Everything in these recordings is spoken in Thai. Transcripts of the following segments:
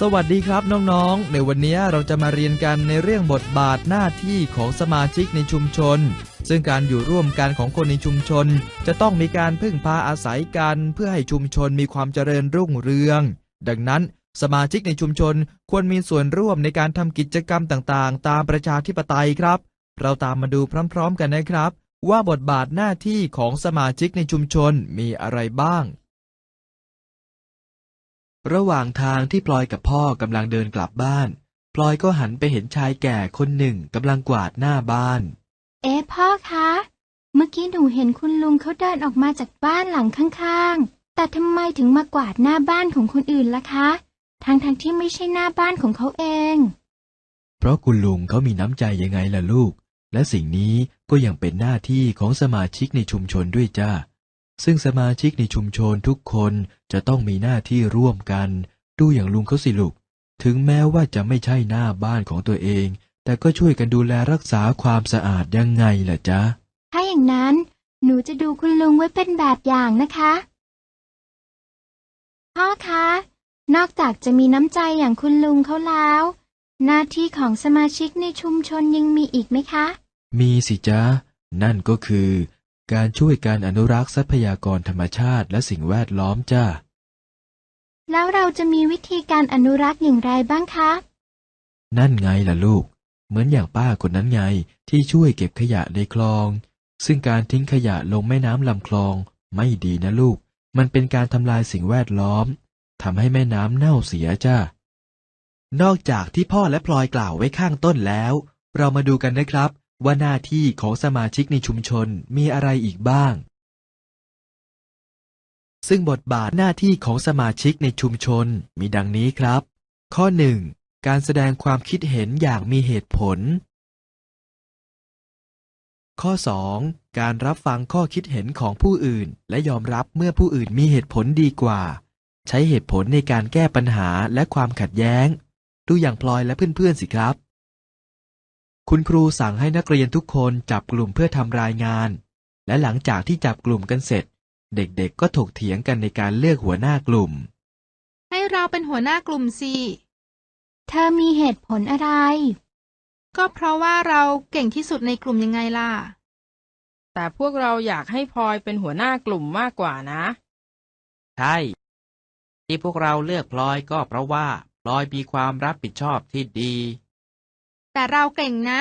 สวัสดีครับน้องๆ ในวันนี้เราจะมาเรียนกันในเรื่องบทบาทหน้าที่ของสมาชิกในชุมชน ซึ่งการอยู่ร่วมกันของคนในชุมชน จะต้องมีการพึ่งพาอาศัยกันเพื่อให้ชุมชนมีความเจริญรุ่งเรือง ดังนั้น สมาชิกในชุมชนควรมีส่วนร่วมในการทำกิจกรรมต่างๆ ตามประชาธิปไตยครับ เราตามมาดูพร้อม ๆ กันนะครับ ว่าบทบาทหน้าที่ของสมาชิกในชุมชนมีอะไรบ้าง ระหว่างทางที่พลอยกับพ่อกำลังเดินกลับบ้าน พลอยก็หันไปเห็นชายแก่คนหนึ่งกำลังกวาดหน้าบ้าน เอ๊ะพ่อคะ เมื่อกี้หนูเห็นคุณลุงเขาเดินออกมาจากบ้านหลังข้างๆ แต่ทำไมถึงมากวาดหน้าบ้านของคนอื่นล่ะคะ ทั้งๆที่ไม่ใช่หน้าบ้านของเขาเอง เพราะคุณลุงเขามีน้ำใจยังไงล่ะลูก และสิ่งนี้ก็ยังเป็นหน้าที่ของสมาชิกในชุมชนด้วยจ้า ซึ่งสมาชิกในชุมชนทุกคนจะต้องมีหน้าที่ร่วมกัน ดูอย่างลุงเขาสิลูก ถึงแม้ว่าจะไม่ใช่หน้าบ้านของตัวเอง แต่ก็ช่วยกันดูแลรักษาความสะอาดยังไงล่ะจ๊ะ ถ้าอย่างนั้น หนูจะดูคุณลุงไว้เป็นแบบอย่างนะคะ พ่อคะ นอกจากจะมีน้ำใจอย่างคุณลุงเขาแล้ว หน้าที่ของสมาชิกในชุมชนยังมีอีกไหมคะ มีสิจ๊ะ นั่นก็คือ การช่วยการอนุรักษ์ทรัพยากรธรรมชาติและสิ่งแวดล้อมจ้า แล้วเราจะมีวิธีการอนุรักษ์อย่างไรบ้างคะ นั่นไงล่ะลูก เหมือนอย่างป้าคนนั้นไงที่ช่วยเก็บขยะในคลอง ซึ่งการทิ้งขยะลงแม่น้ำลำคลอง ไม่ดีนะลูก มันเป็นการทำลายสิ่งแวดล้อมทำให้แม่น้ำเน่าเสียจ้านอกจากที่พ่อและพลอยกล่าวไว้ข้างต้นแล้ว เรามาดูกันนะครับ ว่าหน้าที่ของสมาชิกในชุมชนมีอะไรอีกบ้าง ซึ่งบทบาทหน้าที่ของสมาชิกในชุมชนมีดังนี้ครับ ข้อ 1. การแสดงความคิดเห็นอย่างมีเหตุผล ข้อ 2. การรับฟังข้อคิดเห็นของผู้อื่น และยอมรับเมื่อผู้อื่นมีเหตุผลดีกว่า ใช้เหตุผลในการแก้ปัญหาและความขัดแย้ง ดูอย่างพลอยและเพื่อนๆสิครับ คุณครูสั่งให้นักเรียนทุกคนจับกลุ่มเพื่อทำรายงาน และหลังจากที่จับกลุ่มกันเสร็จ เด็กๆ ก็ถกเถียงกันในการเลือกหัวหน้ากลุ่ม ให้เราเป็นหัวหน้ากลุ่มสิเธอมีเหตุผลอะไร ก็เพราะว่าเราเก่งที่สุดในกลุ่มยังไงล่ะ แต่พวกเราอยากให้พลอยเป็นหัวหน้ากลุ่มมากกว่านะ ใช่ ที่พวกเราเลือกพลอยก็เพราะว่าพลอยมีความรับผิดชอบที่ดี แต่เราเก่งนะ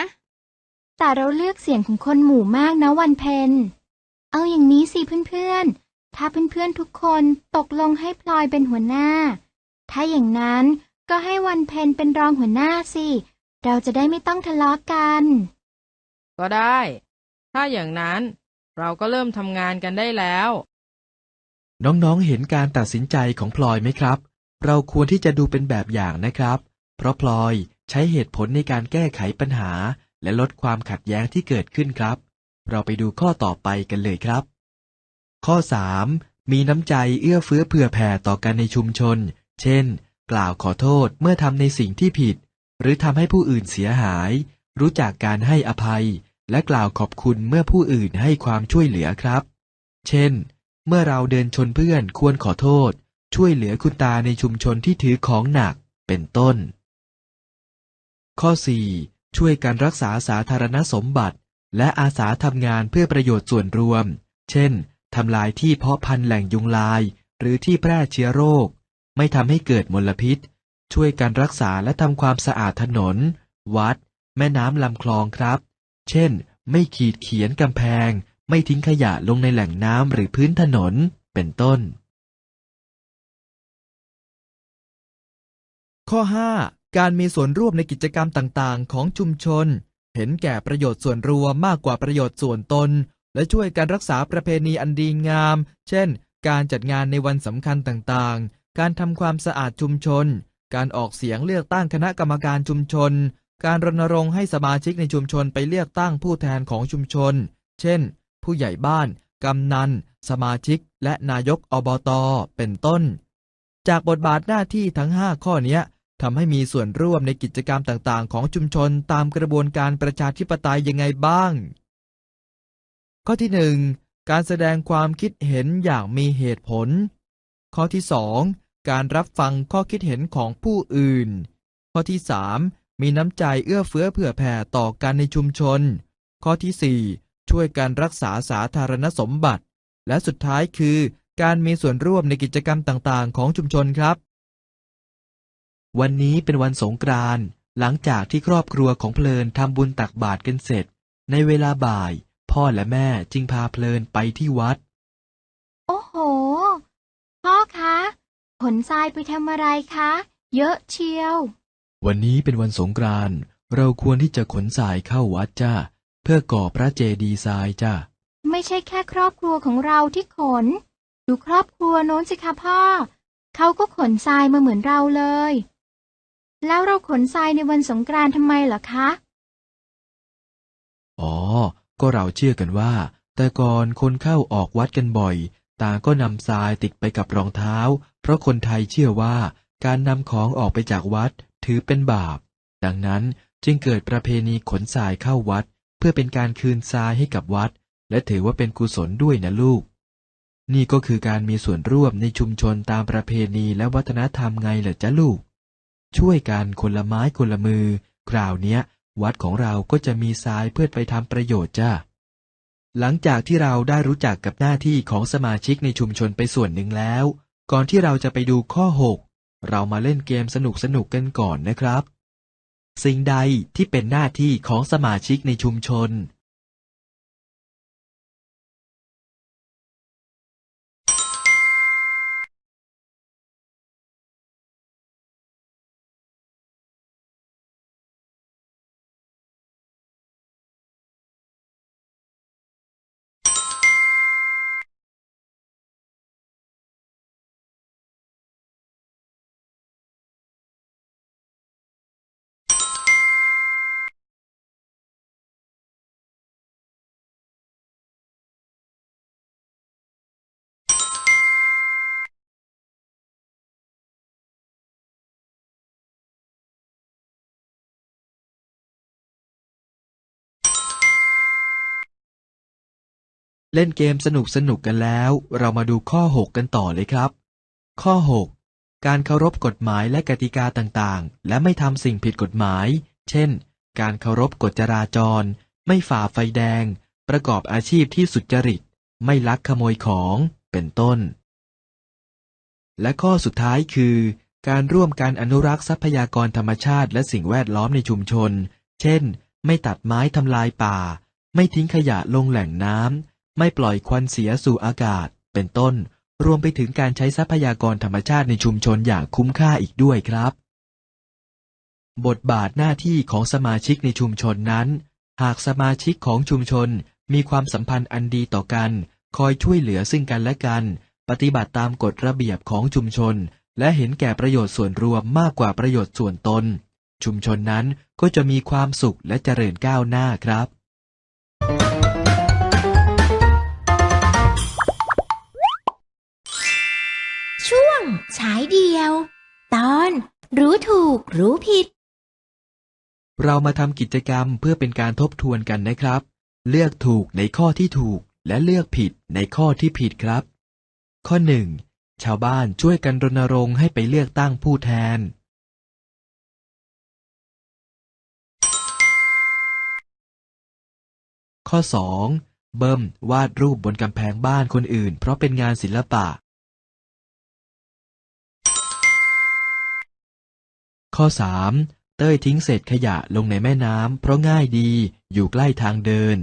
แต่เราเลือกเสียงของคนหมู่มากนะวันเพ็ญเอาอย่างนี้สิเพื่อนๆ ถ้าเพื่อนๆทุกคนตกลงให้พลอยเป็นหัวหน้า ถ้าอย่างนั้นก็ให้วันเพ็ญเป็นรองหัวหน้าสิ เราจะได้ไม่ต้องทะเลาะกัน ก็ได้ ถ้าอย่างนั้นเราก็เริ่มทำงานกันได้แล้ว น้องๆ เห็นการตัดสินใจของพลอยไหมครับ เราควรที่จะดูเป็นแบบอย่างนะครับ เพราะพลอย ใช้เหตุผลในการแก้ไขปัญหา และลดความขัดแย้งที่เกิดขึ้นครับ เราไปดูข้อต่อไปกันเลยครับ ข้อ 3. มีน้ำใจเอื้อเฟื้อเผื่อแผ่ต่อกันในชุมชน เช่น กล่าวขอโทษเมื่อทำในสิ่งที่ผิด หรือทำให้ผู้อื่นเสียหาย รู้จักการให้อภัย และกล่าวขอบคุณเมื่อผู้อื่นให้ความช่วยเหลือครับ เช่น เมื่อเราเดินชนเพื่อนควรขอโทษ ช่วยเหลือคุณตาในชุมชนที่ถือของหนัก เป็นต้น ข้อ 4. ช่วยกันรักษาสาธารณสมบัติ และอาสาทำงานเพื่อประโยชน์ส่วนรวม เช่น ทำลายที่เพาะพันธุ์แหล่งยุงลาย หรือที่แพร่เชื้อโรค ไม่ทำให้เกิดมลพิษ ช่วยกันรักษาและทำความสะอาดถนน วัด แม่น้ำลำคลองครับ เช่น ไม่ขีดเขียนกำแพง ไม่ทิ้งขยะลงในแหล่งน้ำหรือพื้นถนน เป็นต้น ข้อ 5 การมีส่วนร่วมในกิจกรรมต่างๆ ของชุมชน เห็นแก่ประโยชน์ส่วนรวมมากกว่าประโยชน์ส่วนตน และช่วยการรักษาประเพณีอันดีงาม เช่น การจัดงานในวันสำคัญต่างๆ การทำความสะอาดชุมชน การออกเสียงเลือกตั้งคณะกรรมการชุมชน การรณรงค์ให้สมาชิกในชุมชนไปเลือกตั้งผู้แทนของชุมชน เช่น ผู้ใหญ่บ้าน กำนัน สมาชิก และนายกอบต เป็นต้น จากบทบาทหน้าที่ทั้ง 5 ข้อนี้ ทำให้มีส่วนร่วมในกิจกรรมต่างๆ ของชุมชนตามกระบวนการประชาธิปไตยยังไงบ้าง ข้อที่ 1 การแสดงความคิดเห็นอย่างมีเหตุผล ข้อที่ 2 การรับฟังข้อคิดเห็นของผู้อื่น ข้อที่ 3 มีน้ำใจเอื้อเฟื้อเผื่อแผ่ต่อกันในชุมชน ข้อที่ 4 ช่วยการรักษาสาธารณสมบัติ และสุดท้ายคือ การมีส่วนร่วมในกิจกรรมต่างๆ ของชุมชนครับ วันนี้เป็นวันสงกรานต์หลังจากที่ครอบครัวของเพลินทำบุญตักบาตรกันเสร็จ ในเวลาบ่าย พ่อและแม่จึงพาเพลินไปที่วัด โอ้โห พ่อคะขนทรายไปทำอะไรคะ เยอะเชียว วันนี้เป็นวันสงกรานต์เราควรที่จะขนทรายเข้าวัดจ้าเพื่อก่อพระเจดีย์ทรายจ้าไม่ใช่แค่ครอบครัวของเราที่ขน ดูครอบครัวโน้นสิคะพ่อ เขาก็ขนทรายมาเหมือนเราเลย แล้วเราขนทรายในวันสงกรานต์ทำไมเหรอคะ อ๋อ ก็เราเชื่อกันว่า แต่ก่อนคนเข้าออกวัดกันบ่อย ต่างก็นำทรายติดไปกับรองเท้า เพราะคนไทยเชื่อว่าการนำของออกไปจากวัดถือเป็นบาป ดังนั้นจึงเกิดประเพณีขนทรายเข้าวัด เพื่อเป็นการคืนทรายให้กับวัด และถือว่าเป็นกุศลด้วยนะลูก นี่ก็คือการมีส่วนร่วมในชุมชนตามประเพณีและวัฒนธรรมไงเหรอจ๊ะลูก ช่วยกันคนละไม้คนละมือ คราวเนี้ย วัดของเราก็จะมีทรายเพื่อไปทำประโยชน์จ้าหลังจากที่เราได้รู้จักกับหน้าที่ของสมาชิกในชุมชนไปส่วนหนึ่งแล้ว ก่อนที่เราจะไปดูข้อ 6 เรามาเล่นเกมสนุกๆกันก่อนนะครับ สิ่งใดที่เป็นหน้าที่ของสมาชิกในชุมชน เล่นเกมสนุกสนุกๆกันแล้ว เรามาดูข้อ 6 กันต่อเลยครับ ข้อ 6 การเคารพกฎหมายและกติกาต่างๆ และไม่ทำสิ่งผิดกฎหมาย เช่น การเคารพกฎจราจร ไม่ฝ่าไฟแดง ประกอบอาชีพที่สุจริต ไม่ลักขโมยของ เป็นต้น และข้อสุดท้ายคือ การร่วมการอนุรักษ์ทรัพยากรธรรมชาติและสิ่งแวดล้อมในชุมชน เช่น ไม่ตัดไม้ทำลายป่า ไม่ทิ้งขยะลงแหล่งน้ำ ไม่ปล่อยควันเสียสู่อากาศ เป็นต้น รวมไปถึงการใช้ทรัพยากรธรรมชาติในชุมชนอย่างคุ้มค่าอีกด้วยครับ บทบาทหน้าที่ของสมาชิกในชุมชนนั้น หากสมาชิกของชุมชนมีความสัมพันธ์อันดีต่อกัน คอยช่วยเหลือซึ่งกันและกัน ปฏิบัติตามกฎระเบียบของชุมชน และเห็นแก่ประโยชน์ส่วนรวมมากกว่าประโยชน์ส่วนตน ชุมชนนั้นก็จะมีความสุขและเจริญก้าวหน้าครับ ฉายเดียว ตอน รู้ถูกรู้ผิด เรามาทำกิจกรรมเพื่อเป็นการทบทวนกันนะครับ เลือกถูกในข้อที่ถูกและเลือกผิดในข้อที่ผิดครับ ข้อหนึ่งชาวบ้านช่วยกันรณรงค์ให้ไปเลือกตั้งผู้แทน ข้อ 2. เบิ้มวาดรูปบนกำแพงบ้านคนอื่น เพราะเป็นงานศิลปะ ข้อ 3. เต้ยทิ้งเศษขยะลงในแม่น้ำเพราะง่ายดีอยู่ใกล้ทางเดิน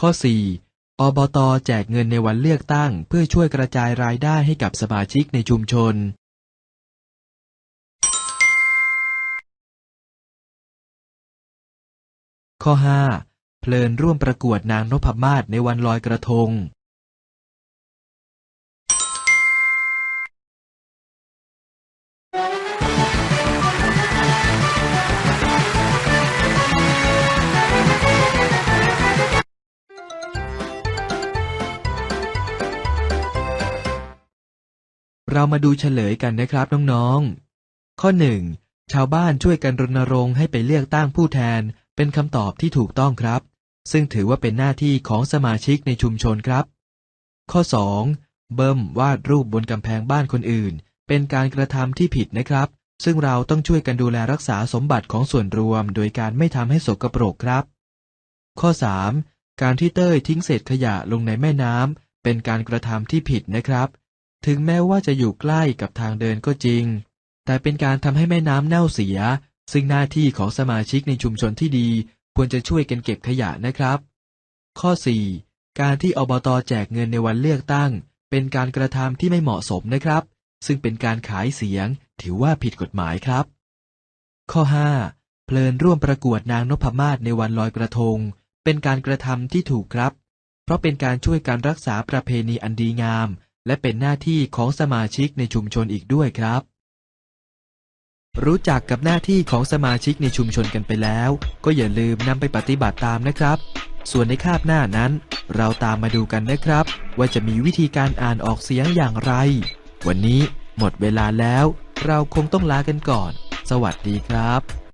ข้อ 4. อบตแจกเงินในวันเลือกตั้ง เพื่อช่วยกระจายรายได้ให้กับสมาชิกในชุมชน ข้อ 5. เพลินร่วมประกวดนางนพมาศในวันลอยกระทง เรามาดูเฉลยกันนะครับน้องๆ ข้อ 1. ชาวบ้านช่วยกันรณรงค์ให้ไปเลือกตั้งผู้แทน เป็นคำตอบที่ถูกต้องครับ ซึ่งถือว่าเป็นหน้าที่ของสมาชิกในชุมชนครับ ข้อ 2. เบิ้มวาดรูปบนกำแพงบ้านคนอื่น เป็นการกระทำที่ผิดนะครับ ซึ่งเราต้องช่วยกันดูแลรักษาสมบัติของส่วนรวม โดยการไม่ทำให้สกปรกครับ ข้อ 3. การที่เต้ยทิ้งเศษขยะลงในแม่น้ำเป็นการกระทำที่ผิดนะครับ ถึงแม้ว่าจะอยู่ใกล้กับทางเดินก็จริง แต่เป็นการทำให้แม่น้ำเน่าเสีย ซึ่งหน้าที่ของสมาชิกในชุมชนที่ดี ควรจะช่วยกันเก็บขยะนะครับ ข้อ 4. การที่อบตแจกเงินในวันเลือกตั้ง เป็นการกระทำที่ไม่เหมาะสมนะครับ ซึ่งเป็นการขายเสียง ถือว่าผิดกฎหมายครับ ข้อ 5. เพลินร่วมประกวดนางนพมาศในวันลอยกระทง เป็นการกระทำที่ถูกครับ เพราะเป็นการช่วยการรักษาประเพณีอันดีงาม และเป็นหน้าที่ของสมาชิกในชุมชนอีกด้วยครับ รู้จักกับหน้าที่ของสมาชิกในชุมชนกันไปแล้ว ก็อย่าลืมนำไปปฏิบัติตามนะครับ ส่วนในคาบหน้านั้น เราตามมาดูกันนะครับ ว่าจะมีวิธีการอ่านออกเสียงอย่างไร วันนี้หมดเวลาแล้ว เราคงต้องลากันก่อน สวัสดีครับ